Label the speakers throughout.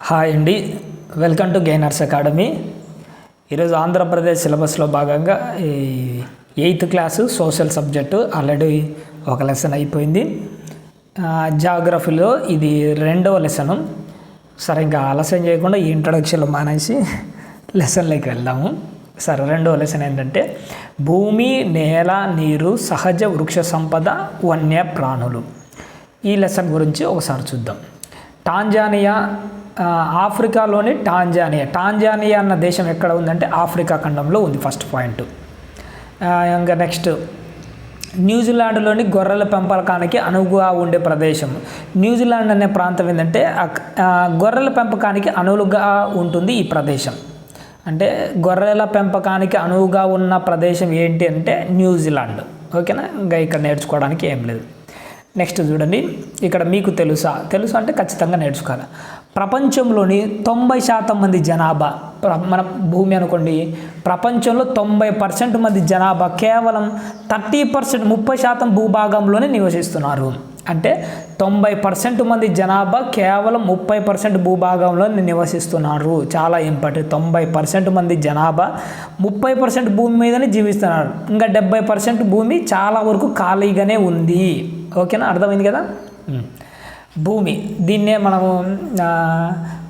Speaker 1: Hi అండి. Welcome to gainers academy ఈరోజు ఆంధ్రప్రదేశ్ సిలబస్లో భాగంగా ఈ eighth class social subject already ఒక లెసన్ అయిపోయింది. జాగ్రఫీలో ఇది రెండవ లెసను. సరే ఇంకా ఆలస్యం చేయకుండా ఈ ఇంట్రడక్షన్లో మానేసి లెసన్లోకి వెళ్దాము. సరే రెండవ లెసన్ ఏంటంటే భూమి నేల నీరు సహజ వృక్ష సంపద వన్య ప్రాణులు ఈ లెసన్ గురించి ఒకసారి చూద్దాం. టాంజానియా ఆఫ్రికాలోని టాంజానియా. టాంజానియా అన్న దేశం ఎక్కడ ఉందంటే ఆఫ్రికా ఖండంలో ఉంది ఫస్ట్ పాయింట్. ఇంకా నెక్స్ట్. న్యూజిలాండ్లోని గొర్రెల పెంపకానికి అనువుగా ఉండే ప్రదేశం. న్యూజిలాండ్ అనే ప్రాంతం ఏంటంటే గొర్రెల పెంపకానికి అనువుగా ఉంటుంది ఈ ప్రదేశం. అంటే గొర్రెల పెంపకానికి అనువుగా ఉన్న ప్రదేశం ఏంటి అంటే న్యూజిలాండ్. ఓకేనా? ఇంకా ఇక్కడ నేర్చుకోవడానికి ఏం లేదు. నెక్స్ట్ చూడండి. ఇక్కడ మీకు తెలుసా? తెలుసా అంటే ఖచ్చితంగా నేర్చుకోవాలి? ప్రపంచంలోని తొంభై శాతం మంది జనాభా మన భూమి అనుకోండి ప్రపంచంలో తొంభై పర్సెంట్ మంది జనాభా కేవలం థర్టీ పర్సెంట్ ముప్పై శాతం భూభాగంలోనే నివసిస్తున్నారు. అంటే తొంభై పర్సెంట్ మంది జనాభా కేవలం ముప్పై పర్సెంట్ భూభాగంలో నివసిస్తున్నారు. చాలా ఇంపార్టెంట్. తొంభై పర్సెంట్ మంది జనాభా ముప్పై పర్సెంట్ భూమి మీదనే జీవిస్తున్నారు. ఇంకా డెబ్బై పర్సెంట్ భూమి చాలా వరకు ఖాళీగానే ఉంది. ఓకేనా? అర్థమైంది కదా? భూమి. దీన్నే మనము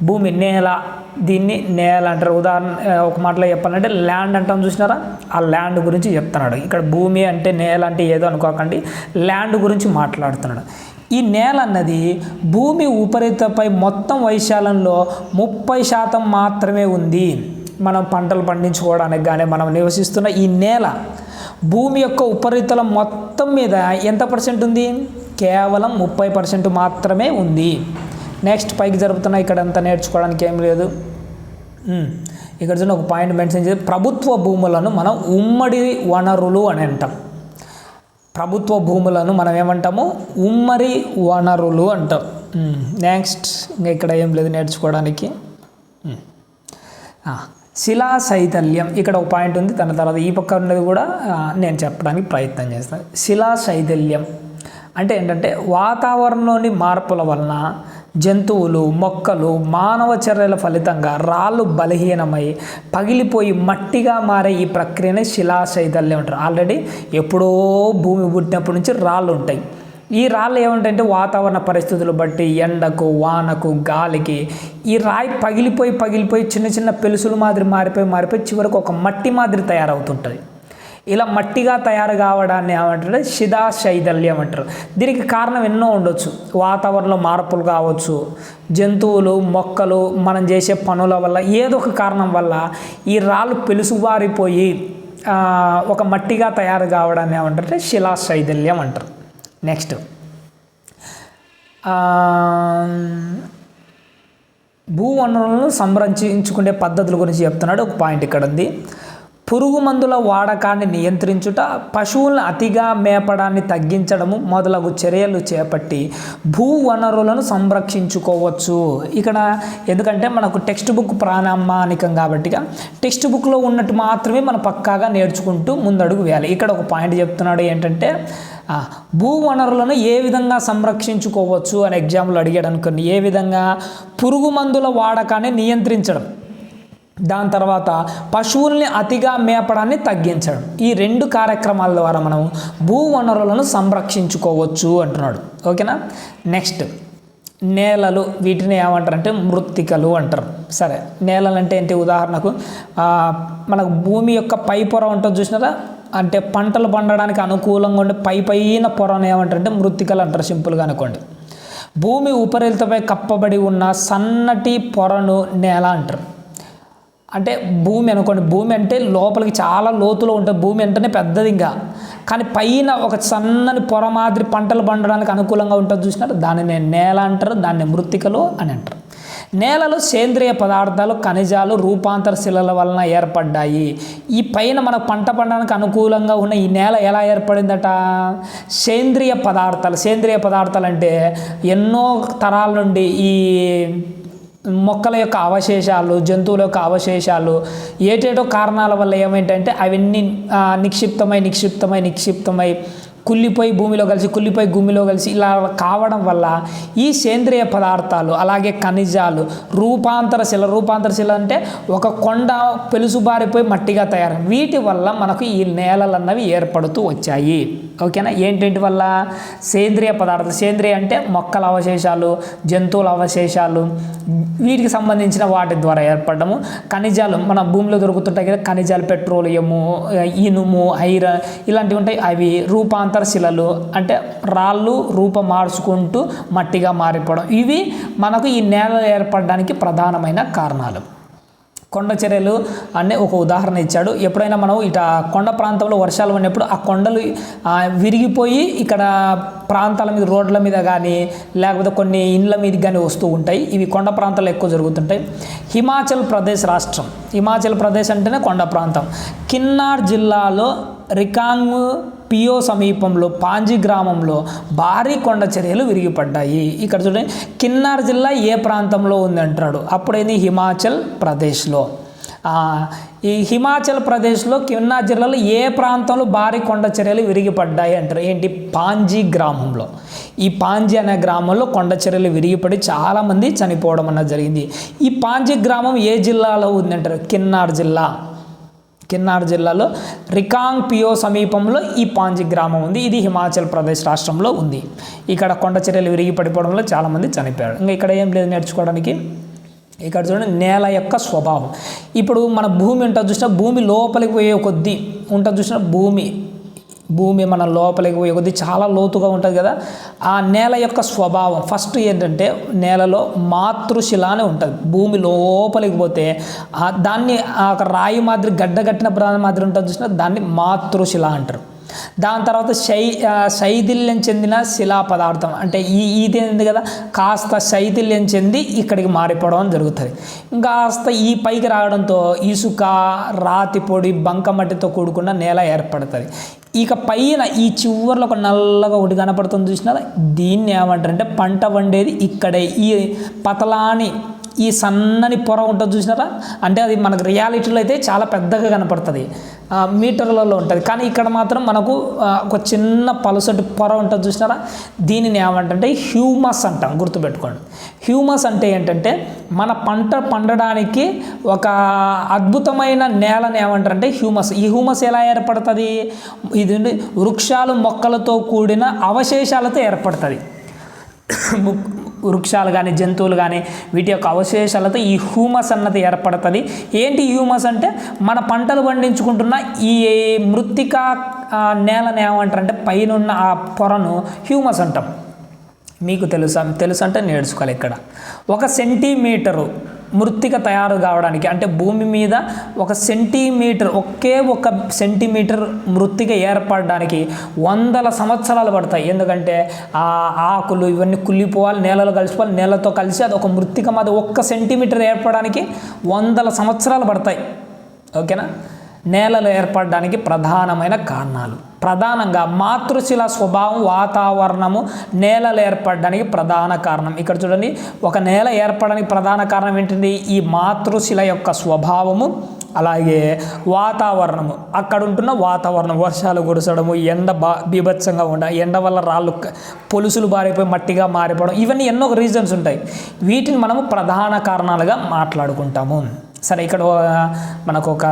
Speaker 1: భూమి నేల దీన్ని నేల అంటారు. ఉదాహరణ ఒక మాటలో చెప్పాలంటే ల్యాండ్ అంటాం చూసినారా? ఆ ల్యాండ్ గురించి చెప్తున్నాడు. ఇక్కడ భూమి అంటే నేల అంటే ఏదో అనుకోకండి. ల్యాండ్ గురించి మాట్లాడుతున్నాడు. ఈ నేల అన్నది భూమి ఉపరితలపై మొత్తం వైశాల్యంలో ముప్పై శాతం మాత్రమే ఉంది. మనం పంటలు పండించుకోవడానికి కానీ మనం నివసిస్తున్న ఈ నేల భూమి యొక్క ఉపరితలం మొత్తం మీద ఎంత పర్సెంట్ ఉంది? కేవలం ముప్పై పర్సెంట్ మాత్రమే ఉంది. నెక్స్ట్ పైకి జరుపుతున్న ఇక్కడ అంతా నేర్చుకోవడానికి ఏం లేదు. ఇక్కడ చూడండి ఒక పాయింట్ మెన్షన్ చేసి ప్రభుత్వ భూములను మనం ఉమ్మడి వనరులు అని అంటాం. ప్రభుత్వ భూములను మనం ఏమంటాము? ఉమ్మడి వనరులు అంటాం. నెక్స్ట్ ఇంకా ఇక్కడ ఏం లేదు నేర్చుకోవడానికి. శిలా శైథల్యం. ఇక్కడ ఒక పాయింట్ ఉంది దాని తర్వాత ఈ పక్క ఉన్నది కూడా నేను చెప్పడానికి ప్రయత్నం చేస్తాను. శిలా శైథల్యం. అంటే ఏంటంటే వాతావరణంలోని మార్పుల వలన జంతువులు మొక్కలు మానవ చర్యల ఫలితంగా రాళ్ళు బలహీనమై పగిలిపోయి మట్టిగా మారే ఈ ప్రక్రియనే శిలా ఉంటారు అంటారు. ఆల్రెడీ ఎప్పుడో భూమి పుట్టినప్పటి నుంచి రాళ్ళు ఉంటాయి. ఈ రాళ్ళు ఏమంటాయంటే వాతావరణ పరిస్థితులు బట్టి ఎండకు వానకు గాలికి ఈ రాయి పగిలిపోయి పగిలిపోయి చిన్న చిన్న పెలుసులు మాదిరి మారిపోయి మారిపోయి చివరికి ఒక మట్టి మాదిరి తయారవుతుంటుంది. ఇలా మట్టిగా తయారు కావడాన్ని ఏమంటారు? శిదా శైథల్యం అంటారు. దీనికి కారణం ఎన్నో ఉండొచ్చు. వాతావరణంలో మార్పులు కావచ్చు జంతువులు మొక్కలు మనం చేసే పనుల వల్ల ఏదో ఒక కారణం వల్ల ఈ రాళ్ళు పెలుసుబారిపోయి ఒక మట్టిగా తయారు కావడాన్ని ఏమంటారంటే శిలా శైథల్యం అంటారు. నెక్స్ట్ భూ వనరులను సంరక్షించుకునే పద్ధతుల గురించి చెప్తున్నాడు. ఒక పాయింట్ ఇక్కడ ఉంది. పురుగు మందుల వాడకాన్ని నియంత్రించుట పశువులను అతిగా మేపడాన్ని తగ్గించడము మొదలగు చర్యలు చేపట్టి భూ వనరులను సంరక్షించుకోవచ్చు. ఇక్కడ ఎందుకంటే మనకు టెక్స్ట్ బుక్ ప్రాణామానికం కాబట్టి టెక్స్ట్ బుక్లో ఉన్నట్టు మాత్రమే మనం పక్కాగా నేర్చుకుంటూ ముందడుగు వేయాలి. ఇక్కడ ఒక పాయింట్ చెప్తున్నాడు ఏంటంటే భూ వనరులను ఏ విధంగా సంరక్షించుకోవచ్చు అని ఎగ్జామ్లో అడిగాడు అనుకోండి. ఏ విధంగా? పురుగు మందుల వాడకాన్ని నియంత్రించడం. దాని తర్వాత పశువుల్ని అతిగా మేపడాన్ని తగ్గించడం. ఈ రెండు కార్యక్రమాల ద్వారా మనం భూ వనరులను సంరక్షించుకోవచ్చు అంటున్నాడు. ఓకేనా? నెక్స్ట్ నేలలు వీటిని ఏమంటారంటే మృత్తికలు అంటారు. సరే నేలలు అంటే ఏంటి? ఉదాహరణకు మనకు భూమి యొక్క పై పొర ఉంటుంది చూసినారా? అంటే పంటలు పండడానికి అనుకూలంగా ఉండే పై పైన పొరను ఏమంటారంటే మృత్తికలు అంటారు సింపుల్గా అనుకోండి. భూమి ఉపరితలపై కప్పబడి ఉన్న సన్నటి పొరను నేల అంటారు. అంటే భూమి అనుకోండి భూమి అంటే లోపలికి చాలా లోతులో ఉంటుంది భూమి అంటేనే పెద్దది ఇంకా. కానీ పైన ఒక సన్నని పొర మాదిరి పంటలు పండడానికి అనుకూలంగా ఉంటుంది చూసినారు దానిని నేల అంటారు దాన్ని మృతికలు అని అంటారు. నేలలో సేంద్రియ పదార్థాలు ఖనిజాలు రూపాంతర శిలల వలన ఏర్పడ్డాయి. ఈ పైన మనకు పంట పండడానికి అనుకూలంగా ఉన్న ఈ నేల ఎలా ఏర్పడిందట? సేంద్రియ పదార్థాలు సేంద్రియ పదార్థాలు అంటే ఎన్నో తరాల నుండి ఈ మొక్కల యొక్క అవశేషాలు జంతువుల యొక్క అవశేషాలు ఏటేటో కారణాల వల్ల ఏమేంటంటే అవన్నీ నిక్షిప్తమై నిక్షిప్తమై నిక్షిప్తమై కుళ్ళిపోయి భూమిలో కలిసి కుళ్ళిపోయి భూమిలో కలిసి ఇలా కావడం వల్ల ఈ సేంద్రియ పదార్థాలు అలాగే ఖనిజాలు రూపాంతర శిల రూపాంతర శిల అంటే ఒక కొండ పెలుసుబారిపోయి మట్టిగా తయారు వీటి వల్ల మనకు ఈ నేలలు అన్నవి ఏర్పడుతూ వచ్చాయి. ఓకేనా? ఏంటంటి వల్ల? సేంద్రియ పదార్థాలు సేంద్రియ అంటే మొక్కల అవశేషాలు జంతువుల అవశేషాలు వీటికి సంబంధించిన వాటి ద్వారా ఏర్పడము. ఖనిజాలు మన భూమిలో దొరుకుతుంటాయి కదా ఖనిజాలు పెట్రోలియము ఇనుము ఐరన్ ఇలాంటివి ఉంటాయి. అవి రూపాంతర శిలలు అంటే రాళ్ళు రూపం మార్చుకుంటూ మట్టిగా మారిపోవడం. ఇవి మనకు ఈ నేల ఏర్పడడానికి ప్రధానమైన కారణాలు. కొండ చర్యలు అనే ఒక ఉదాహరణ ఇచ్చాడు. ఎప్పుడైనా మనం ఇట కొండ ప్రాంతంలో వర్షాలు పడినప్పుడు ఆ కొండలు విరిగిపోయి ఇక్కడ ప్రాంతాల మీద రోడ్ల మీద కానీ లేకపోతే కొన్ని ఇండ్ల మీద కానీ వస్తూ ఉంటాయి. ఇవి కొండ ప్రాంతాల్లో ఎక్కువ జరుగుతుంటాయి. హిమాచల్ ప్రదేశ్ రాష్ట్రం. హిమాచల్ ప్రదేశ్ అంటేనే కొండ ప్రాంతం. కిన్నార్ జిల్లాలో రికాంగ్ పియో సమీపంలో పాంజీ గ్రామంలో భారీ కొండ చర్యలు విరిగిపడ్డాయి. ఇక్కడ చూడండి కిన్నార్ జిల్లా ఏ ప్రాంతంలో ఉంది అంటాడు అప్పుడేంది హిమాచల్ ప్రదేశ్లో. ఈ హిమాచల్ ప్రదేశ్లో కిన్నార్ జిల్లాలో ఏ ప్రాంతంలో భారీ కొండ చర్యలు విరిగిపడ్డాయి అంటారు? ఏంటి? పాంజీ గ్రామంలో. ఈ పాంజీ అనే గ్రామంలో కొండ చర్యలు విరిగిపడి చాలామంది చనిపోవడం అన్నది జరిగింది. ఈ పాంజీ గ్రామం ఏ జిల్లాలో ఉంది అంటారు కిన్నార్ జిల్లా. కిన్నార్ జిల్లాలో రికాంగ్ పియో సమీపంలో ఈ పాంజి గ్రామం ఉంది. ఇది హిమాచల్ ప్రదేశ్ రాష్ట్రంలో ఉంది. ఇక్కడ కొండ చర్యలు విరిగి పడిపోవడంలో చాలామంది చనిపోయారు. ఇంకా ఇక్కడ ఏం లేదు నేర్చుకోవడానికి. ఇక్కడ చూడండి నేల యొక్క స్వభావం. ఇప్పుడు మన భూమి ఉంటుంది చూసినా భూమి లోపలికి పోయే కొద్దీ ఉంటుంది చూసినా భూమి భూమి మన లోపలికి పోయే చాలా లోతుగా ఉంటుంది కదా. ఆ నేల యొక్క స్వభావం ఫస్ట్ ఏంటంటే నేలలో మాతృశిల అని ఉంటుంది. భూమి లోపలికి పోతే దాన్ని ఆ ఒక రాయి మాదిరి గడ్డ కట్టిన ప్రాణం మాదిరి ఉంటుంది చూసినా దాన్ని మాతృశిల అంటారు. దాని తర్వాత శై శైథిల్యం చెందిన శిలా పదార్థం. అంటే ఈ ఇది ఏంది కదా? కాస్త శైథిల్యం చెంది ఇక్కడికి మారిపోవడం జరుగుతుంది. ఇంకా కాస్త ఈ పైకి రావడంతో ఇసుక రాతి పొడి బంకమట్టితో కూడుకున్న నేల ఏర్పడుతుంది. ఇక పైన ఈ చివర్లో ఒక నల్లగా ఒకటి కనపడుతుంది చూసినారా? దీన్ని ఏమంటారంటే పంట వండేది ఇక్కడే. ఈ పతలాని ఈ సన్నని పొర ఉంటుంది చూసినారా? అంటే అది మనకు రియాలిటీలో అయితే చాలా పెద్దగా కనపడుతుంది. మీటర్లలో ఉంటుంది. కానీ ఇక్కడ మాత్రం మనకు ఒక చిన్న పలుసటి పొర ఉంటుంది చూసినారా? దీనిని ఏమంటే హ్యూమస్ అంటాం గుర్తుపెట్టుకోండి. హ్యూమస్ అంటే ఏంటంటే మన పంట పండడానికి ఒక అద్భుతమైన నేలని ఏమంటారంటే హ్యూమస్. ఈ హ్యూమస్ ఎలా ఏర్పడుతుంది? ఇది వృక్షాలు మొక్కలతో కూడిన అవశేషాలతో ఏర్పడుతుంది. వృక్షాలు కానీ జంతువులు కానీ వీటి యొక్క అవశేషాలతో ఈ హ్యూమస్ అన్నది ఏర్పడుతుంది. ఏంటి హ్యూమస్ అంటే మన పంటలు పండించుకుంటున్న ఈ మృత్తిక నేలను నేలని ఏమంటారంటే పైన ఉన్న ఆ పొరను హ్యూమస్ అంటాం. మీకు తెలుసా? తెలుసు అంటే నేర్చుకోవాలి ఇక్కడ. ఒక సెంటీమీటరు మృత్తిక తయారు కావడానికి అంటే భూమి మీద ఒక సెంటీమీటర్ ఒకే ఒక సెంటీమీటర్ మృత్తిక ఏర్పడడానికి వందల సంవత్సరాలు పడతాయి. ఎందుకంటే ఆ ఆకులు ఇవన్నీ కుళ్ళిపోవాలి నేలలో కలిసిపోవాలి నేలతో కలిసి అది ఒక మృత్తిక మీద ఒక్క సెంటీమీటర్ ఏర్పడడానికి వందల సంవత్సరాలు పడతాయి. ఓకేనా? నేలలు ఏర్పడడానికి ప్రధానమైన కారణాలు. ప్రధానంగా మాతృశిల స్వభావం వాతావరణము నేలలు ఏర్పడడానికి ప్రధాన కారణం. ఇక్కడ చూడండి ఒక నేల ఏర్పడడానికి ప్రధాన కారణం ఏంటండి? ఈ మాతృశిల యొక్క స్వభావము అలాగే వాతావరణము. అక్కడ ఉంటున్న వాతావరణం వర్షాలు కురసడము ఎండ బా బీభత్సంగా ఉండ ఎండ వల్ల రాళ్ళు పొలుసులు బారిపోయి మట్టిగా మారిపోవడం ఇవన్నీ ఎన్నో రీజన్స్ ఉంటాయి. వీటిని మనము ప్రధాన కారణాలుగా మాట్లాడుకుంటాము. సరే ఇక్కడ మనకు ఒక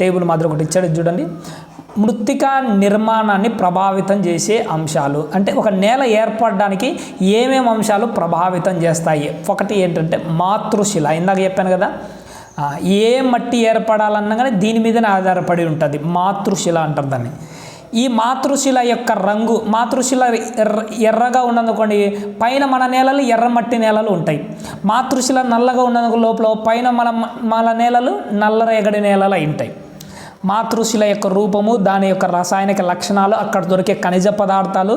Speaker 1: టేబుల్ మాదిరి ఒకటి ఇచ్చాడు చూడండి. మృత్తిక నిర్మాణాన్ని ప్రభావితం చేసే అంశాలు. అంటే ఒక నేల ఏర్పడడానికి ఏమేమి అంశాలు ప్రభావితం చేస్తాయి? ఒకటి ఏంటంటే మాతృశిల. ఇందాక చెప్పాను కదా ఏ మట్టి ఏర్పడాలన్నా కానీ దీని మీదనే ఆధారపడి ఉంటుంది. మాతృశిల అంటారు దాన్ని. ఈ మాతృశిల యొక్క రంగు మాతృశిల ఎర్ర ఎర్రగా ఉన్నదనుకోండి పైన మన నేలలు ఎర్రమట్టి నేలలు ఉంటాయి. మాతృశిల నల్లగా ఉన్నందుకు లోపల పైన మన మన నేలలు నల్లరేగడి నేలలు ఉంటాయి. మాతృశిల యొక్క రూపము దాని యొక్క రసాయనిక లక్షణాలు అక్కడ దొరికే ఖనిజ పదార్థాలు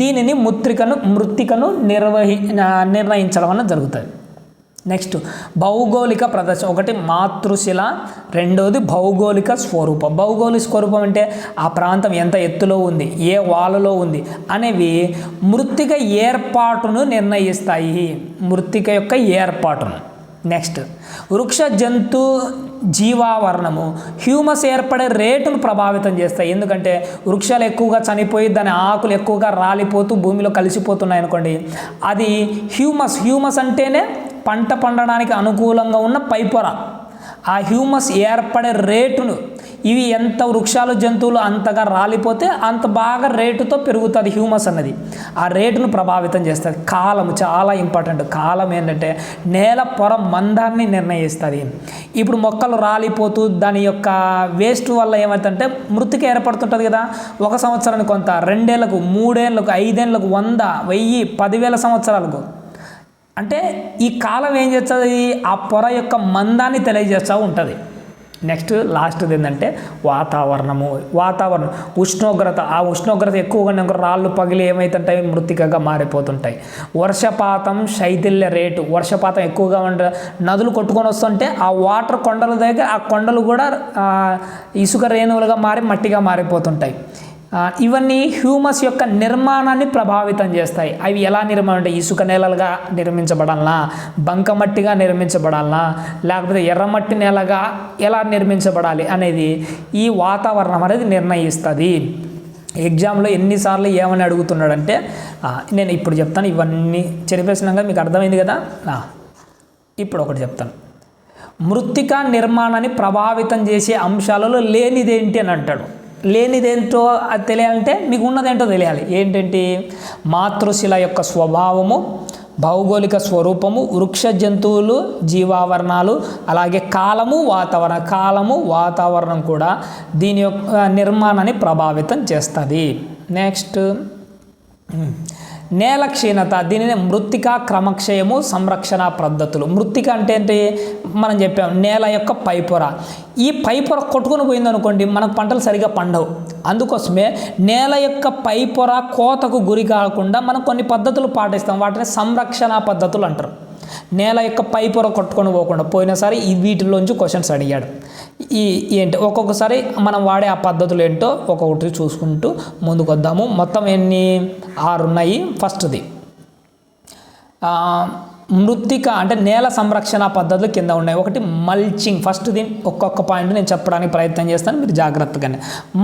Speaker 1: దీనిని ముత్రికను మృత్తికను నిర్వహి నిర్ణయించడం అన్నది జరుగుతుంది. నెక్స్ట్ భౌగోళిక ప్రదర్శన. ఒకటి మాతృశిల రెండోది భౌగోళిక స్వరూపం. భౌగోళిక స్వరూపం అంటే ఆ ప్రాంతం ఎంత ఎత్తులో ఉంది ఏ వాలలో ఉంది అనేవి మృత్తిక ఏర్పాటును నిర్ణయిస్తాయి. మృత్తిక యొక్క ఏర్పాటును. నెక్స్ట్ వృక్ష జంతు జీవావరణము. హ్యూమస్ ఏర్పడే రేటును ప్రభావితం చేస్తాయి. ఎందుకంటే వృక్షాలు ఎక్కువగా చనిపోయి దాని ఆకులు ఎక్కువగా రాలిపోతూ భూమిలో కలిసిపోతున్నాయి అనుకోండి అది హ్యూమస్. హ్యూమస్ అంటేనే పంట పండడానికి అనుకూలంగా ఉన్న పైపొర. ఆ హ్యూమస్ ఏర్పడే రేటును ఇవి ఎంత వృక్షాలు జంతువులు అంతగా రాలిపోతే అంత బాగా రేటుతో పెరుగుతుంది హ్యూమస్ అన్నది. ఆ రేటును ప్రభావితం చేస్తుంది. కాలం చాలా ఇంపార్టెంట్. కాలం ఏంటంటే నేల పొర మందాన్ని నిర్ణయిస్తుంది. ఇప్పుడు మొక్కలు రాలిపోతూ దాని యొక్క వేస్ట్ వల్ల ఏమవుతుందంటే మృతికి ఏర్పడుతుంటుంది కదా. ఒక సంవత్సరానికి కొంత రెండేళ్ళకు మూడేళ్ళకు ఐదేళ్ళకు వంద వెయ్యి పదివేల సంవత్సరాలకు. అంటే ఈ కాలం ఏం చేస్తుంది? ఆ పొర యొక్క మందాన్ని తెలియజేస్తూ ఉంటుంది. నెక్స్ట్ లాస్ట్ది ఏంటంటే వాతావరణము. వాతావరణం. ఉష్ణోగ్రత. ఆ ఉష్ణోగ్రత ఎక్కువగా రాళ్ళు పగిలి ఏమవుతుంటాయి మృతికగా మారిపోతుంటాయి. వర్షపాతం శైథిల్య రేటు. వర్షపాతం ఎక్కువగా ఉండే నదులు కొట్టుకొని వస్తుంటే ఆ వాటర్ కొండల దగ్గర ఆ కొండలు కూడా ఇసుక రేణువులుగా మారి మట్టిగా మారిపోతుంటాయి. ఇవన్నీ హ్యూమస్ యొక్క నిర్మాణాన్ని ప్రభావితం చేస్తాయి. అవి ఎలా నిర్మాణం అంటే ఇసుక నేలలుగా నిర్మించబడాలనా బంకమట్టిగా నిర్మించబడాలనా లేకపోతే ఎర్రమట్టి నేలగా ఎలా నిర్మించబడాలి అనేది ఈ వాతావరణం అనేది నిర్ణయిస్తుంది. ఎగ్జామ్లో ఎన్నిసార్లు ఏమని అడుగుతున్నాడంటే నేను ఇప్పుడు చెప్తాను ఇవన్నీ చెరిపేసినాక మీకు అర్థమైంది కదా? ఇప్పుడు ఒకటి చెప్తాను. మృత్తికా నిర్మాణాన్ని ప్రభావితం చేసే అంశాలలో లేనిదేంటి అని అంటాడు. లేనిదేంటో అది తెలియాలంటే మీకు ఉన్నదేంటో తెలియాలి. ఏంటంటే మాతృశిల యొక్క స్వభావము భౌగోళిక స్వరూపము వృక్ష జంతువులు జీవావరణాలు అలాగే కాలము వాతావరణ కాలము వాతావరణం కూడా దీని యొక్క నిర్మాణాన్ని ప్రభావితం చేస్తుంది. నెక్స్ట్ నేల క్షీణత దీనిని మృత్తిక క్రమక్షయము సంరక్షణ పద్ధతులు. మృత్తిక అంటే ఏంటి? మనం చెప్పాం నేల యొక్క పైపొర. ఈ పైపొర కొట్టుకుని పోయింది అనుకోండి మనకు పంటలు సరిగా పండవు. అందుకోసమే నేల యొక్క పైపొర కోతకు గురి కాకుండా మనం కొన్ని పద్ధతులు పాటిస్తాం. వాటిని సంరక్షణ పద్ధతులు అంటారు. నేల యొక్క పైపొర కొట్టుకొని పోకుండా పోయినసారి ఈ వీటిలోంచి క్వశ్చన్స్ అడిగాడు. ఈ ఏంటి? ఒక్కొక్కసారి మనం వాడే ఆ పద్ధతులు ఏంటో ఒక్కొక్కటి చూసుకుంటూ ముందుకు వద్దాము. మొత్తం ఎన్ని? ఆరు ఉన్నాయి ఫస్ట్ది మృత్తిక అంటే నేల సంరక్షణ పద్ధతులు కింద ఉన్నాయి. ఒకటి మల్చింగ్ ఫస్ట్ దీని ఒక్కొక్క పాయింట్ నేను చెప్పడానికి ప్రయత్నం చేస్తాను మీరు జాగ్రత్తగానే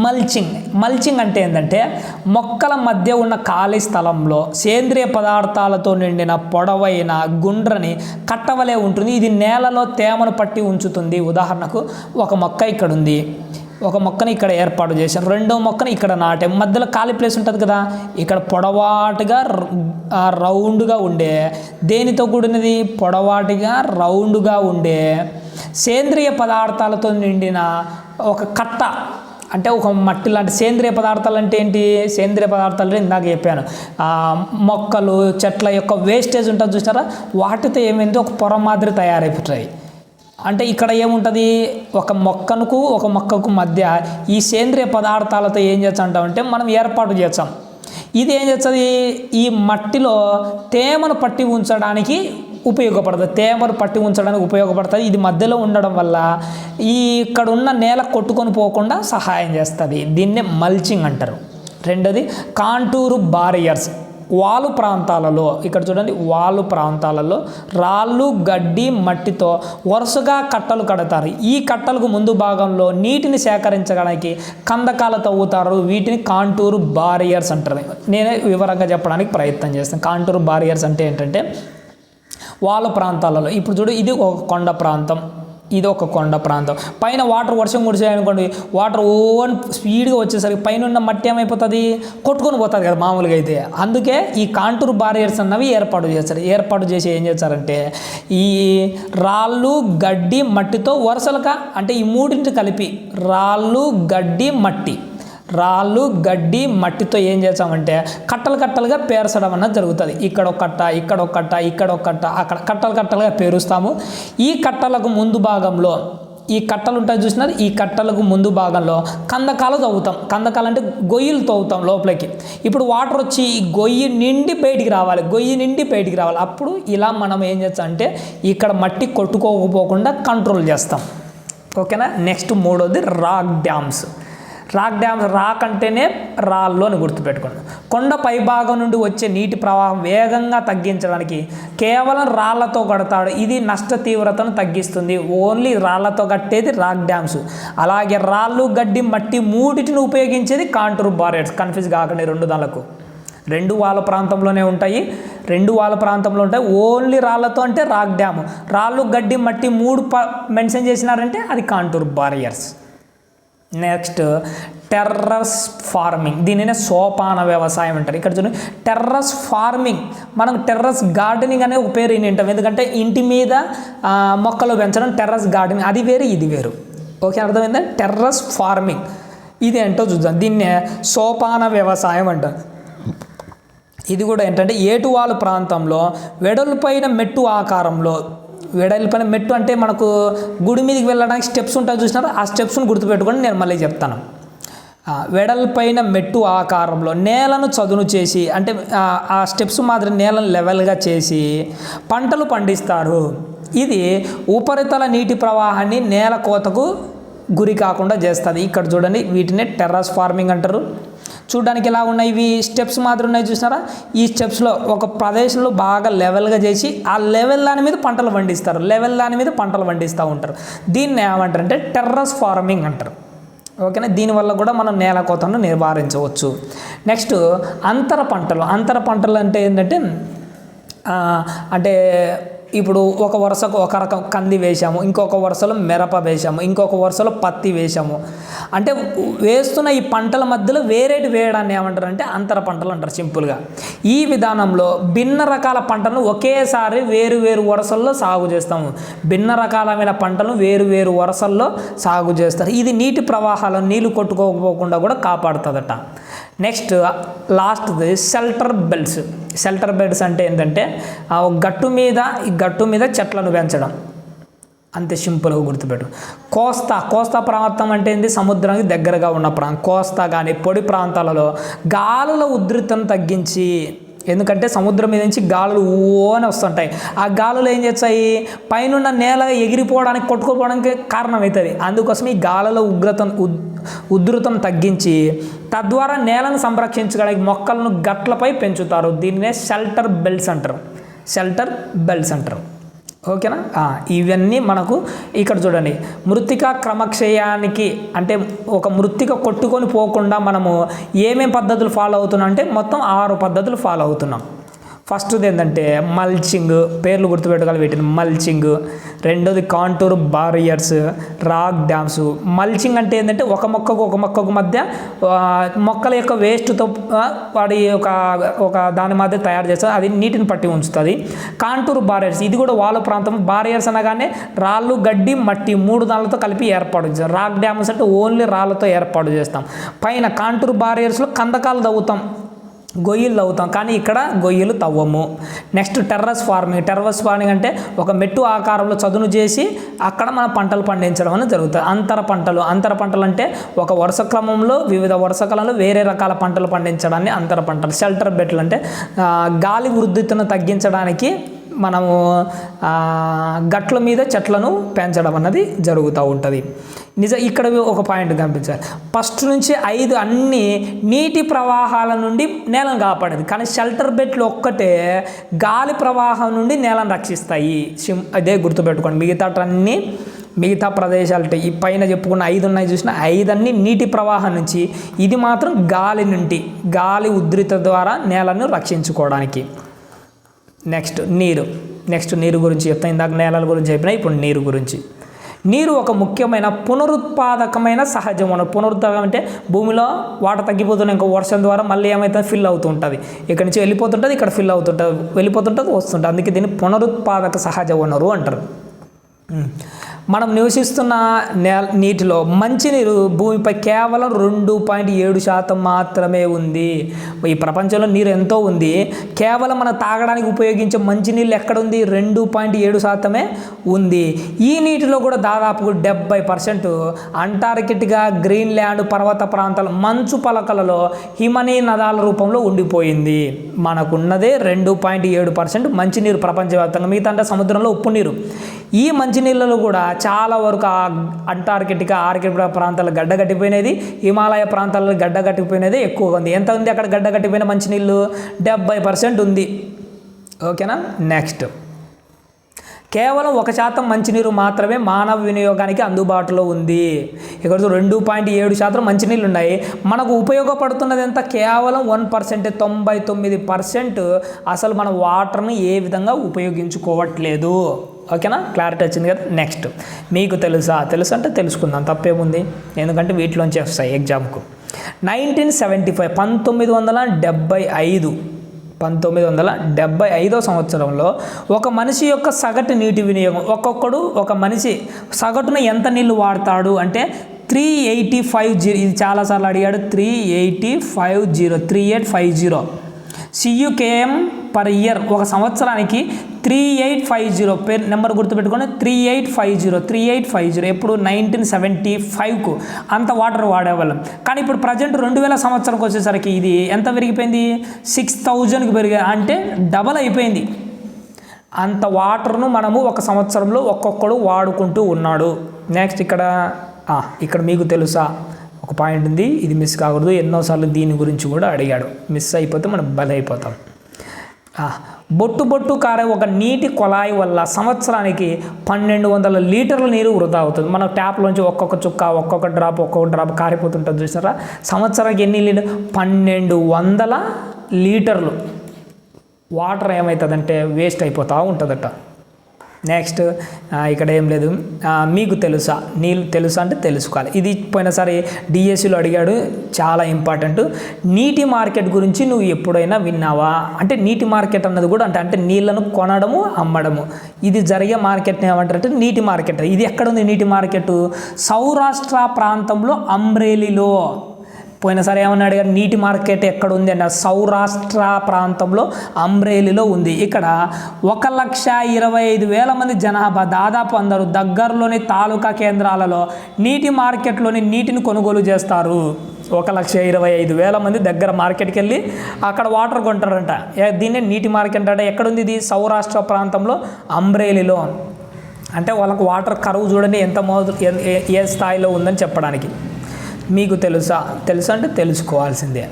Speaker 1: మల్చింగ్ మల్చింగ్ అంటే ఏంటంటే మొక్కల మధ్య ఉన్న ఖాళీ స్థలంలో సేంద్రియ పదార్థాలతో నిండిన పొడవైన గుండ్రని కట్టవలే ఉంటుంది. ఇది నేలలో తేమను పట్టి ఉంచుతుంది. ఉదాహరణకు ఒక మొక్క ఇక్కడ ఉంది ఒక మొక్కని ఇక్కడ ఏర్పాటు చేశాను రెండో మొక్కని ఇక్కడ నాటే. మధ్యలో ఖాళీ ప్లేస్ ఉంటుంది కదా ఇక్కడ పొడవాటిగా రౌండ్గా ఉండే దేనితో కూడినది? పొడవాటిగా రౌండ్గా ఉండే సేంద్రియ పదార్థాలతో నిండిన ఒక కట్ట. అంటే ఒక మట్టి లాంటి సేంద్రియ పదార్థాలు అంటే ఏంటి? సేంద్రియ పదార్థాలు ఇందాక చెప్పాను. మొక్కలు చెట్ల యొక్క వేస్టేజ్ ఉంటుంది చూసారా? వాటితో ఏమైంది ఒక పొర మాదిరి తయారైపోతాయి. అంటే ఇక్కడ ఏముంటుంది? ఒక మొక్కనుకు ఒక మొక్కకు మధ్య ఈ సేంద్రియ పదార్థాలతో ఏం చేస్తామంటే మనం ఏర్పాటు చేస్తాం. ఇది ఏం చేస్తుంది? ఈ మట్టిలో తేమను పట్టి ఉంచడానికి ఉపయోగపడుతుంది తేమను పట్టి ఉంచడానికి ఉపయోగపడుతుంది. ఇది మధ్యలో ఉండడం వల్ల ఈ ఇక్కడ ఉన్న నేల కొట్టుకొని పోకుండా సహాయం చేస్తుంది. దీన్నే మల్చింగ్ అంటారు. రెండోది కాంటూరు బారియర్స్. వాలు ప్రాంతాలలో ఇక్కడ చూడండి వాలు ప్రాంతాలలో రాళ్ళు గడ్డి మట్టితో వరుసగా కట్టలు కడతారు. ఈ కట్టలకు ముందు భాగంలో నీటిని సేకరించడానికి కందకాలు తవ్వుతారు వీటిని కాంటూరు బారియర్స్ అంటారు. నేనే వివరంగా చెప్పడానికి ప్రయత్నం చేస్తాను. కాంటూరు బారియర్స్ అంటే ఏంటంటే వాళ్ళ ప్రాంతాలలో ఇప్పుడు చూడు ఇది ఒక కొండ ప్రాంతం. ఇది ఒక కొండ ప్రాంతం. పైన వాటర్ వర్షం కురిసాయనుకోండి వాటర్ ఓన్ స్పీడ్గా వచ్చేసరికి పైన ఉన్న మట్టి ఏమైపోతుంది? కొట్టుకొని పోతుంది కదా మామూలుగా అయితే. అందుకే ఈ కాంటూర్ బారియర్స్ అన్నవి ఏర్పాటు చేస్తారు. ఏర్పాటు చేసి ఏం చేస్తారంటే ఈ రాళ్ళు గడ్డి మట్టితో వరుసలుగా అంటే ఈ మూడింటి కలిపి రాళ్ళు గడ్డి మట్టి రాళ్ళు గడ్డి మట్టితో ఏం చేస్తామంటే కట్టలు కట్టలుగా పేర్చడం అన్నది జరుగుతుంది. ఇక్కడ ఒక కట్ట ఇక్కడ ఒక కట్ట ఇక్కడ ఒక కట్ట అక్కడ కట్టలు కట్టలుగా పేరుస్తాము. ఈ కట్టలకు ముందు భాగంలో ఈ కట్టలు ఉంటాయి చూసినారు? ఈ కట్టలకు ముందు భాగంలో కందకాలు తవ్వుతాం. కందకాలు అంటే గొయ్యిలు తవ్వుతాం లోపలికి. ఇప్పుడు వాటర్ వచ్చి ఈ గొయ్యి నిండి బయటికి రావాలి. గొయ్యి నిండి బయటికి రావాలి. అప్పుడు ఇలా మనం ఏం చేస్తాం అంటే ఇక్కడ మట్టి కొట్టుకోకపోకుండా కంట్రోల్ చేస్తాం. ఓకేనా? నెక్స్ట్ మూడోది rock dams. Rock dams rock అంటేనే రాళ్ళు అని గుర్తుపెట్టుకోండి. కొండ పైభాగం నుండి వచ్చే నీటి ప్రవాహం వేగంగా తగ్గించడానికి కేవలం రాళ్ళతో కడతాడు. ఇది నష్ట తీవ్రతను తగ్గిస్తుంది. ఓన్లీ రాళ్ళతో కట్టేది రాక్ డ్యామ్స్. అలాగే రాళ్ళు గడ్డి మట్టి మూడిటిని ఉపయోగించేది కాంటూర్ బారెట్స్. కన్ఫ్యూజ్ కాకండి రెండు దానికి రెండు వాళ్ళ ప్రాంతంలోనే ఉంటాయి. రెండు వాళ్ళ ప్రాంతంలో ఉంటాయి. ఓన్లీ రాళ్ళతో అంటే రాక్ డ్యామ్. రాళ్ళు గడ్డి మట్టి మూడు ప మెన్షన్ చేసినారంటే అది contour barriers. Next terrace farming దీనినే సోపాన వ్యవసాయం అంటారు. ఇక్కడ చూడండి టెర్రస్ ఫార్మింగ్ మనం టెర్రస్ గార్డెనింగ్ అనే ఒక పేరు వింటాం. ఎందుకంటే ఇంటి మీద మొక్కలు పెంచడం టెర్రస్ గార్డెనింగ్ అది వేరు ఇది వేరు. ఓకే అర్థమైందా? టెర్రస్ ఫార్మింగ్ ఇది ఏంటో చూద్దాం. దీన్నే సోపాన వ్యవసాయం అంటారు ఇది కూడా ఏంటంటే ఏటువాలు ప్రాంతంలో వెడల్పైన మెట్టు ఆకారంలో వెడల్పైన మెట్టు అంటే మనకు గుడి మీదకి వెళ్ళడానికి స్టెప్స్ ఉంటాయి చూసినారు ఆ స్టెప్స్ని గుర్తుపెట్టుకొని నేను మళ్ళీ చెప్తాను. వెడల్పైన మెట్టు ఆకారంలో నేలను చదును చేసి అంటే ఆ, ఆ స్టెప్స్ మాదిరి నేలను లెవెల్గా చేసి పంటలు పండిస్తారు. ఇది ఉపరితల నీటి ప్రవాహాన్ని నేల కోతకు గురి కాకుండా చేస్తుంది. ఇక్కడ చూడండి వీటినే టెర్రస్ ఫార్మింగ్ అంటారు. చూడడానికి ఎలా ఉన్నాయి? ఇవి స్టెప్స్ మాత్రం ఉన్నాయి చూసినారా? ఈ స్టెప్స్లో ఒక ప్రదేశంలో బాగా లెవెల్గా చేసి ఆ లెవెల్ దాని మీద పంటలు పండిస్తారు. లెవెల్ దాని మీద పంటలు పండిస్తూ ఉంటారు. దీన్ని ఏమంటారు అంటే టెర్రస్ ఫార్మింగ్ అంటారు. ఓకేనా? దీనివల్ల కూడా మనం నేల కోతను నివారించవచ్చు. నెక్స్ట్ అంతర పంటలు. అంతర పంటలు అంటే ఏంటంటే అంటే ఇప్పుడు ఒక వరుసకు ఒక రకం కంది వేశాము ఇంకొక వరుసలో మిరప వేశాము ఇంకొక వరుసలో పత్తి వేసాము అంటే వేస్తున్న ఈ పంటల మధ్యలో వేరేటి వేయడాన్ని ఏమంటారు అంటే అంతర పంటలు అంటారు సింపుల్గా. ఈ విధానంలో భిన్న రకాల పంటలను ఒకేసారి వేరు వేరు వరుసల్లో సాగు చేస్తాము. భిన్న రకాలమైన పంటలను వేరు వేరు వరుసల్లో సాగు చేస్తారు. ఇది నీటి ప్రవాహాలను నీళ్ళు కొట్టుకోకపోకుండా కూడా కాపాడుతుందట. నెక్స్ట్ లాస్ట్ది షెల్టర్ బెల్ట్స్. షెల్టర్ బెడ్స్ అంటే ఏంటంటే ఆ గట్టు మీద ఈ గట్టు మీద చెట్లను పెంచడం. అంతే సింపుల్గా గుర్తుపెట్టు. కోస్తా కోస్తా ప్రాంతం అంటే ఏంది? సముద్రానికి దగ్గరగా ఉన్న ప్రాంతం కోస్తా కానీ పొడి ప్రాంతాలలో గాలుల ఉధృతను తగ్గించి ఎందుకంటే సముద్రం మీద నుంచి గాలులు ఓని వస్తుంటాయి. ఆ గాలులు ఏం చేస్తాయి? పైనున్న నేల ఎగిరిపోవడానికి కొట్టుకుపోవడానికి కారణమవుతుంది. అందుకోసం ఈ గాలుల ఉగ్రత ఉధృతం తగ్గించి తద్వారా నేలను సంరక్షించడానికి మొక్కలను గట్లపై పెంచుతారు. దీన్నే షెల్టర్ బెల్ట్స్ అంటారు షెల్టర్ బెల్ట్స్ అంటారు ఓకేనా? ఇవన్నీ మనకు ఇక్కడ చూడండి. మృత్తిక క్రమక్షయానికి అంటే ఒక మృత్తిక కొట్టుకొని పోకుండా మనము ఏమేం పద్ధతులు ఫాలో అవుతున్నాం అంటే మొత్తం ఆరు పద్ధతులు ఫాలో అవుతున్నాం. ఫస్ట్ది ఏంటంటే మల్చింగ్ పేర్లు గుర్తుపెట్టుకోవాలి వీటిని. మల్చింగ్. రెండోది contour barriers rock dams. Mulching అంటే ఏంటంటే ఒక మొక్కకు ఒక మొక్కకు మధ్య మొక్కల యొక్క వేస్ట్తో వాడి ఒక ఒక దాని మధ్య తయారు చేస్తారు. అది నీటిని పట్టి ఉంచుతుంది. కాంటూర్ బారియర్స్ ఇది కూడా వాళ్ళ ప్రాంతం. బారియర్స్ అనగానే రాళ్ళు గడ్డి మట్టి మూడు దానిలతో కలిపి ఏర్పాటు చేస్తాం రాక్ డ్యామ్స్ అంటే ఓన్లీ రాళ్ళతో ఏర్పాటు చేస్తాం. పైన కాంటూర్ బారియర్స్లో కందకాలు తవ్వుతాం. గొయ్యిలు తవ్వుతాం కానీ ఇక్కడ గొయ్యిలు తవ్వము. Next terrace farming terrace farming అంటే ఒక మెట్టు ఆకారంలో చదును చేసి అక్కడ మన పంటలు పండించడం అనేది జరుగుతుంది. అంతర పంటలు. అంతర పంటలు అంటే ఒక వరుస క్రమంలో వివిధ వరుస కాలంలో వేరే రకాల పంటలు పండించడాన్ని అంతర పంటలు. షెల్టర్ బెట్లు అంటే గాలి వృద్ధితను తగ్గించడానికి మనము గట్ల మీద చెట్లను పెంచడం అన్నది జరుగుతూ ఉంటుంది. నిజ ఇక్కడ ఒక పాయింట్ కనిపించాలి ఫస్ట్ నుంచి ఐదు అన్ని నీటి ప్రవాహాల నుండి నేలను కాపాడేది. కానీ షెల్టర్ బెట్లు ఒక్కటే గాలి ప్రవాహం నుండి నేలను రక్షిస్తాయి. సిమ్ అదే గుర్తుపెట్టుకోండి. మిగతాటన్నీ మిగతా ప్రదేశాలు ఈ పైన చెప్పుకున్న ఐదు ఉన్నాయి చూసిన ఐదన్నీ నీటి ప్రవాహం నుంచి ఇది మాత్రం గాలి నుండి గాలి ఉద్రిత ద్వారా నేలను రక్షించుకోవడానికి. నెక్స్ట్ నీరు. నెక్స్ట్ నీరు గురించి చెప్తాను. ఇందాక నేలల గురించి చెప్పినా ఇప్పుడు నీరు గురించి. నీరు ఒక ముఖ్యమైన పునరుత్పాదకమైన సహజ. వనరు పునరుత్పాదకం అంటే భూమిలో వాటర్ తగ్గిపోతున్న ఇంకో వర్షం ద్వారా మళ్ళీ ఏమైతే ఫిల్ అవుతూ ఉంటుంది ఇక్కడ నుంచి వెళ్ళిపోతుంటుంది ఇక్కడ ఫిల్ అవుతుంటుంది వెళ్ళిపోతుంటుంది వస్తుంటుంది. అందుకే దీన్ని పునరుత్పాదక సహజ వనరు అంటారు. మనం నివసిస్తున్న నే నీటిలో మంచినీరు భూమిపై కేవలం రెండు పాయింట్ ఏడు శాతం మాత్రమే ఉంది. ఈ ప్రపంచంలో నీరు ఎంతో ఉంది. కేవలం మనం తాగడానికి ఉపయోగించే మంచినీళ్ళు ఎక్కడ ఉంది రెండు పాయింట్ ఏడు శాతమే ఉంది. ఈ నీటిలో కూడా దాదాపు డెబ్బై పర్సెంట్ అంటార్కిటికా గ్రీన్ల్యాండ్ పర్వత ప్రాంతాలు మంచు పలకలలో హిమనీ నదాల రూపంలో ఉండిపోయింది. మనకున్నదే రెండు పాయింట్ ఏడు పర్సెంట్ మంచినీరు ప్రపంచవ్యాప్తంగా మిగతా అంటే సముద్రంలో ఉప్పు నీరు. ఈ మంచినీళ్ళలో కూడా చాలా వరకు ఆ అంటార్కిటికా ఆర్కిటికా ప్రాంతాలు గడ్డ కట్టిపోయినది హిమాలయ ప్రాంతాల్లో గడ్డ కట్టిపోయినది ఎక్కువగా ఉంది. ఎంత ఉంది అక్కడ గడ్డ కట్టిపోయిన మంచినీళ్ళు డెబ్బై పర్సెంట్ ఉంది. ఓకేనా? నెక్స్ట్. కేవలం ఒక శాతం మంచినీరు మాత్రమే మానవ వినియోగానికి అందుబాటులో ఉంది. ఇక్కడ రెండు పాయింట్ ఏడు శాతం మంచినీళ్ళు ఉన్నాయి. మనకు ఉపయోగపడుతున్నది ఎంత? కేవలం వన్ పర్సెంట్ తొంభై తొమ్మిది పర్సెంట్ అసలు మన వాటర్ని ఏ విధంగా ఉపయోగించుకోవట్లేదు? ఓకేనా? క్లారిటీ వచ్చింది కదా? నెక్స్ట్. మీకు తెలుసా? తెలుసు అంటే తెలుసుకుందాం. తప్పేముంది? ఎందుకంటే వీటిలోంచి వస్తాయి ఎగ్జామ్కు. నైన్టీన్ సెవెంటీ ఫైవ్ పంతొమ్మిది వందల డెబ్బై ఐదు. పంతొమ్మిది వందల డెబ్బై ఐదో సంవత్సరంలో ఒక మనిషి యొక్క సగటు నీటి వినియోగం ఒక్కొక్కడు ఒక మనిషి సగటున ఎంత నీళ్ళు వాడతాడు అంటే త్రీ ఎయిటీ ఫైవ్ జీరో ఇది చాలాసార్లు అడిగాడు three eighty five zero three eight five zero. C U K M per year ఒక సంవత్సరానికి త్రీ ఎయిట్ ఫైవ్ జీరో పేరు నెంబర్ గుర్తుపెట్టుకోండి. Three eight five zero three eight five zero ఎప్పుడు nineteen seventy ఫైవ్కు అంత వాటర్ వాడేవాళ్ళం. కానీ ఇప్పుడు ప్రజెంట్ రెండు వేల సంవత్సరంకి వచ్చేసరికి ఇది ఎంత పెరిగిపోయింది? సిక్స్ థౌజండ్కి పెరిగా అంటే డబల్ అయిపోయింది. అంత వాటర్ను మనము ఒక సంవత్సరంలో ఒక్కొక్కడు వాడుకుంటూ ఉన్నాడు. నెక్స్ట్ ఇక్కడ ఇక్కడ మీకు తెలుసా? ఒక పాయింట్ ఉంది. ఇది మిస్ కాకూడదు. ఎన్నోసార్లు దీని గురించి కూడా అడిగాడు. మిస్ అయిపోతే మనం బలైపోతాం. బొట్టు బొట్టు కారే ఒక నీటి కొలాయి వల్ల సంవత్సరానికి పన్నెండు వందల లీటర్ల నీరు వృధా అవుతుంది. మన ట్యాప్లోంచి ఒక్కొక్క చుక్క ఒక్కొక్క డ్రాప్ ఒక్కొక్క డ్రాప్ కారిపోతుంటుంది చూసారా సంవత్సరానికి ఎన్ని లీటర్ పన్నెండు వందల లీటర్లు. వాటర్ ఏమవుతుందంటే వేస్ట్ అయిపోతూ ఉంటుందట. నెక్స్ట్ ఇక్కడ ఏం లేదు. మీకు తెలుసా? నీళ్ళు తెలుసా అంటే తెలుసుకోవాలి. ఇది పోయినసారి డిఎస్సిలో అడిగాడు చాలా ఇంపార్టెంట్ నీటి మార్కెట్ గురించి నువ్వు ఎప్పుడైనా విన్నావా? అంటే నీటి మార్కెట్ అన్నది కూడా అంటే అంటే నీళ్ళను కొనడము అమ్మడము. ఇది జరిగే మార్కెట్ని ఏమంటారంటే నీటి మార్కెట్. ఇది ఎక్కడ ఉంది నీటి మార్కెట్? సౌరాష్ట్ర ప్రాంతంలో అమ్రేలిలో. పోయినసారి ఏమన్నాడు అడిగారు నీటి మార్కెట్ ఎక్కడ ఉంది అన్న సౌరాష్ట్ర ప్రాంతంలో అంబ్రేలిలో ఉంది. ఇక్కడ ఒక లక్ష ఇరవై ఐదు వేల మంది జనాభా దాదాపు అందరూ దగ్గరలోని తాలూకా కేంద్రాలలో నీటి మార్కెట్లోని నీటిని కొనుగోలు చేస్తారు. ఒక లక్ష ఇరవై ఐదు వేల మంది దగ్గర మార్కెట్కి వెళ్ళి అక్కడ వాటర్ కొంటారంట. దీన్నే నీటి మార్కెట్ అంటే. ఎక్కడుంది ఇది? సౌరాష్ట్ర ప్రాంతంలో అంబ్రేలిలో. అంటే వాళ్ళకు వాటర్ కరువు చూడండి ఎంత మోదు ఏ- ఏ స్థాయిలో ఉందని చెప్పడానికి. మీకు తెలుసా? తెలుసా అంటే తెలుసుకోవాల్సిందే.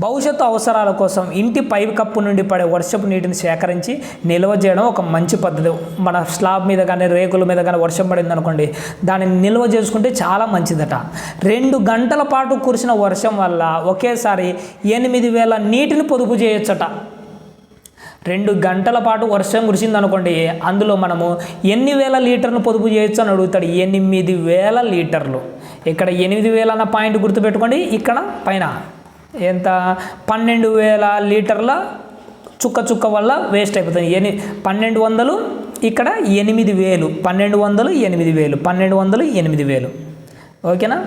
Speaker 1: భవిష్యత్తు అవసరాల కోసం ఇంటి పై కప్పు నుండి పడే వర్షపు నీటిని సేకరించి నిల్వ చేయడం ఒక మంచి పద్ధతి. మన స్లాబ్ మీద కానీ రేకుల మీద కానీ వర్షం పడింది అనుకోండి దానిని నిల్వ చేసుకుంటే చాలా మంచిదట. రెండు గంటల పాటు కురిసిన వర్షం వల్ల ఒకేసారి ఎనిమిది వేల నీటిని పొదుపు చేయొచ్చట. రెండు గంటల పాటు వర్షం కురిసింది అనుకోండి అందులో మనము ఎన్ని వేల లీటర్లు పొదుపు చేయొచ్చు అని అడుగుతాడు. ఎనిమిది వేల లీటర్లు. ఇక్కడ ఎనిమిది వేల అన్న పాయింట్ గుర్తుపెట్టుకోండి. ఇక్కడ పైన ఎంత? పన్నెండు వేల లీటర్ల చుక్క చుక్క వల్ల వేస్ట్ అయిపోతుంది. ఎని పన్నెండు వందలు ఇక్కడ ఎనిమిది వేలు. పన్నెండు వందలు ఎనిమిది వేలు. పన్నెండు వందలు ఎనిమిది వేలు. ఓకేనా?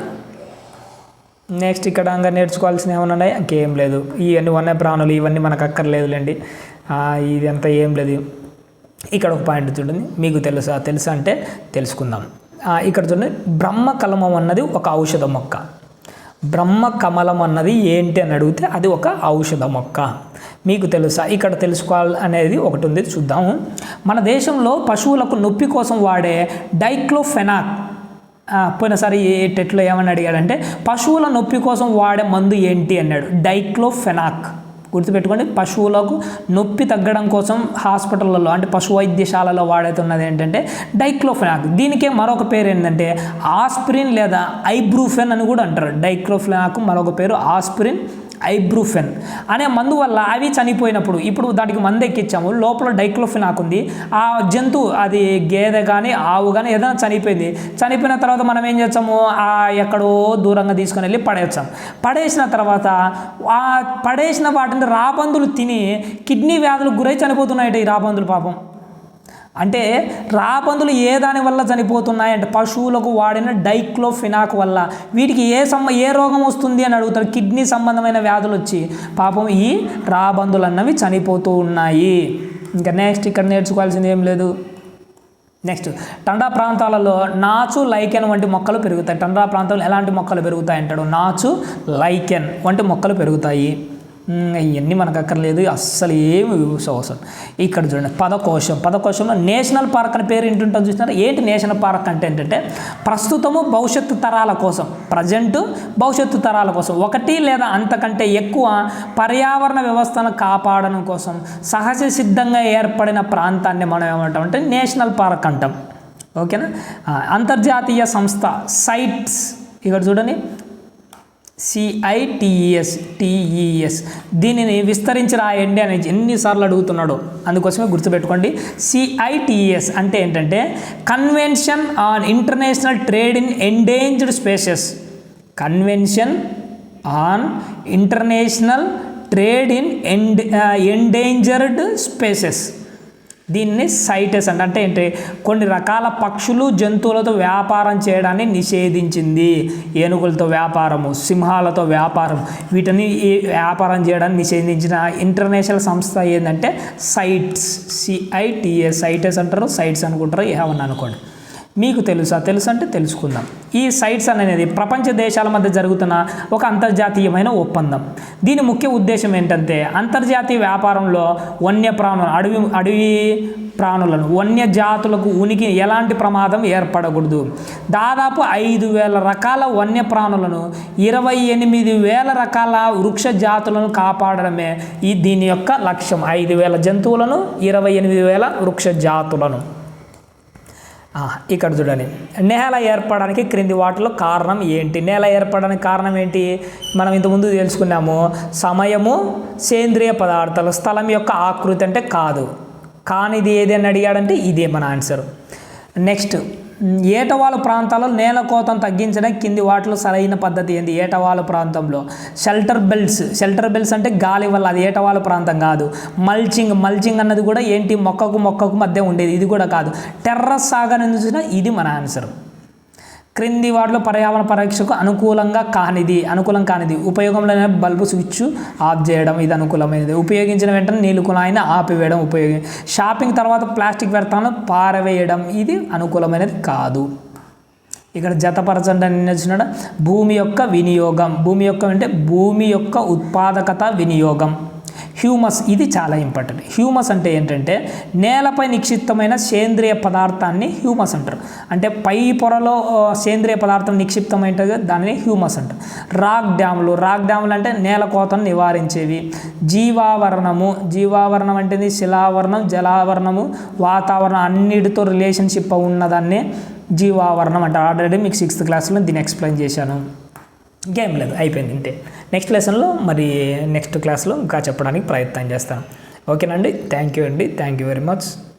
Speaker 1: నెక్స్ట్ ఇక్కడ ఇంకా నేర్చుకోవాల్సిన ఏమైనా ఉన్నాయి? ఇంకేం లేదు. ఇవన్నీ ఉన్నాయి ప్రాణులు ఇవన్నీ మనకు అక్కర్లేదులేండి. ఇదంతా ఇది ఏం లేదు. ఇక్కడ ఒక పాయింట్ చూడండి. మీకు తెలుసా? తెలుసా అంటే తెలుసుకుందాం. ఇక్కడ చూడండి. బ్రహ్మ కలమం అన్నది ఒక ఔషధ మొక్క. బ్రహ్మ కమలం అన్నది ఏంటి అని అడిగితే అది ఒక ఔషధ మొక్క. మీకు తెలుసా? ఇక్కడ తెలుసుకోవాలి అనేది ఒకటి ఉంది. చూద్దాము. మన దేశంలో పశువులకు నొప్పి కోసం వాడే డైక్లోఫెనాక్ పోయినసారి ఏ టెట్లో ఏమని అడిగాడంటే పశువుల నొప్పి కోసం వాడే మందు ఏంటి అన్నాడు. డైక్లోఫెనాక్. గుర్తుపెట్టుకోండి పశువులకు నొప్పి తగ్గడం కోసం హాస్పిటల్లో అంటే పశు వైద్యశాలలో వాడుతున్నది ఏంటంటే డైక్లోఫెనాక్. దీనికే మరొక పేరు ఏంటంటే ఆస్పిరిన్ లేదా ఐబ్రూఫెన్ అని కూడా అంటారు. డైక్లోఫెనాక్ మరొక పేరు ఆస్పిరిన్ ఐబ్రూఫెన్ అనే మందు వల్ల అవి చనిపోయినప్పుడు ఇప్పుడు దానికి మందు ఎక్కించాము లోపల డైక్లోఫినాక్ ఉంది ఆ జంతువు అది గేదె కానీ ఆవు కానీ ఏదైనా చనిపోయింది. చనిపోయిన తర్వాత మనం ఏం చేస్తాము? ఆ ఎక్కడో దూరంగా తీసుకొని వెళ్ళి పడేస్తాం. పడేసిన తర్వాత ఆ పడేసిన వాటిని రాబందులు తిని కిడ్నీ వ్యాధులకు గురై చనిపోతున్నాయట ఈ రాబందులు పాపం. అంటే రాబందులు ఏ దాని వల్ల చనిపోతున్నాయి అంటే పశువులకు వాడిన డైక్లోఫినాక్ వల్ల. వీటికి ఏ సమ్మ ఏ రోగం వస్తుంది అని అడుగుతారు కిడ్నీ సంబంధమైన వ్యాధులు వచ్చి పాపం ఈ రాబందులు అన్నవి చనిపోతూ ఉన్నాయి. ఇంకా నెక్స్ట్ ఇక్కడ నేర్చుకోవాల్సింది ఏం లేదు. నెక్స్ట్ టండా ప్రాంతాలలో నాచు లైకెన్ వంటి మొక్కలు పెరుగుతాయి. టండా ప్రాంతంలో ఎలాంటి మొక్కలు పెరుగుతాయి అంటాడు? నాచు లైకెన్ వంటి మొక్కలు పెరుగుతాయి. ఇవన్నీ మనకు అక్కర్లేదు అస్సలు ఏమి యూస్ అవసరం ఇక్కడ చూడండి పదకోశం. పదకోశంలో నేషనల్ పార్క్ అని పేరు ఏంటుంటాం చూసినారా? ఏంటి నేషనల్ పార్క్ అంటే ఏంటంటే ప్రస్తుతము భవిష్యత్తు తరాల కోసం ప్రజెంటు భవిష్యత్తు తరాల కోసం ఒకటి లేదా అంతకంటే ఎక్కువ పర్యావరణ వ్యవస్థను కాపాడడం కోసం సహజ సిద్ధంగా ఏర్పడిన ప్రాంతాన్ని మనం ఏమంటాం అంటే నేషనల్ పార్క్ అంటాం. ఓకేనా? అంతర్జాతీయ సంస్థ సైట్స్. ఇక్కడ చూడండి సిఐటిఈఎస్ టిఈఎస్ దీనిని విస్తరించి రాయండి అని ఎన్నిసార్లు అడుగుతున్నాడు అందుకోసమే గుర్తుపెట్టుకోండి. C I T E S అంటే ఏంటంటే convention on international trade in endangered species convention on international trade in end endangered species దీన్ని సైటెస్ అంటే. అంటే ఏంటి? కొన్ని రకాల పక్షులు జంతువులతో వ్యాపారం చేయడాన్ని నిషేధించింది. ఏనుగులతో వ్యాపారము సింహాలతో వ్యాపారం. వీటిని ఈ వ్యాపారం చేయడాన్ని నిషేధించిన ఇంటర్నేషనల్ సంస్థ ఏంటంటే సైట్స్. సిఐటిఎస్ సైటెస్ అంటారు. సైట్స్ అనుకుంటారు. ఏమన్నా అనుకోండి. మీకు తెలుసా? తెలుసు అంటే తెలుసుకుందాం. ఈ సైట్స్ అనేది ప్రపంచ దేశాల మధ్య జరుగుతున్న ఒక అంతర్జాతీయమైన ఒప్పందం. దీని ముఖ్య ఉద్దేశం ఏంటంటే అంతర్జాతీయ వ్యాపారంలో వన్యప్రాణులు అడవి అడవి ప్రాణులను వన్య జాతులకు ఉనికి ఎలాంటి ప్రమాదం ఏర్పడకూడదు. దాదాపు ఐదు వేల రకాల వన్యప్రాణులను ఇరవై ఎనిమిది వేల రకాల వృక్ష జాతులను కాపాడడమే ఈ దీని యొక్క లక్ష్యం. ఐదు వేల జంతువులను ఇరవై ఎనిమిది వేల వృక్ష జాతులను. ఇక్కడ చూడండి. నేల ఏర్పడడానికి క్రింది వాటిలో కారణం ఏంటి? నేల ఏర్పడడానికి కారణం ఏంటి? మనం ఇంతకుముందు తెలుసుకున్నాము. సమయము సేంద్రియ పదార్థాలు స్థలం యొక్క ఆకృతి అంటే కాదు. కానిది ఏది అని అడిగాడంటే ఇదే మన ఆన్సర్ నెక్స్ట్ ఏటవాలు ప్రాంతాల్లో నేల కోతను తగ్గించడానికి కింది వాటిలో సరైన పద్ధతి ఏంది? ఏటవాలు ప్రాంతంలో. షెల్టర్ బెల్ట్స్ షెల్టర్ బెల్ట్స్ అంటే గాలి వల్ల అది ఏటవాలు ప్రాంతం కాదు. మల్చింగ్ మల్చింగ్ అన్నది కూడా ఏంటి? మొక్కకు మొక్కకు మధ్య ఉండేది. ఇది కూడా కాదు. టెర్రస్ సాగర్ చూసినా ఇది మన ఆన్సర్ క్రింది వాటిలో పర్యావరణ పరీక్షకు అనుకూలంగా కానిది అనుకూలం కానిది. ఉపయోగంలో బల్బు స్విచ్ ఆఫ్ చేయడం ఇది అనుకూలమైనది. ఉపయోగించిన వెంటనే నీళ్ళు కుళాయిని ఆపివేయడం ఉపయోగం షాపింగ్ తర్వాత ప్లాస్టిక్ వ్యర్థాలను పారవేయడం ఇది అనుకూలమైనది కాదు. ఇక్కడ జతపరచండి అని వచ్చినాడు భూమి యొక్క వినియోగం. భూమి యొక్క అంటే భూమి యొక్క ఉత్పాదకత వినియోగం. హ్యూమస్ ఇది చాలా ఇంపార్టెంట్. హ్యూమస్ అంటే ఏంటంటే నేలపై నిక్షిప్తమైన సేంద్రియ పదార్థాన్ని హ్యూమస్ అంటారు. అంటే పై పొరలో సేంద్రియ పదార్థం నిక్షిప్తమైనది దానిని హ్యూమస్ అంటారు. రాక్ డ్యాములు రాక్ డ్యాములు అంటే నేల కోతను నివారించేవి. జీవావరణము జీవావరణం అంటే శిలావరణం జలావరణము వాతావరణం అన్నిటితో రిలేషన్షిప్ ఉన్నదాన్ని జీవావరణం అంటే ఆల్రెడీ మీకు సిక్స్త్ క్లాస్లో దీన్ని ఎక్స్ప్లెయిన్ చేశాను. ఇంకేం లేదు అయిపోయింది ఇంతే. నెక్స్ట్ లెసన్లో మరి నెక్స్ట్ క్లాస్లో ఇంకా చెప్పడానికి ప్రయత్నం చేస్తాను. ఓకేనండి? థ్యాంక్ యూ అండి. Thank you very much.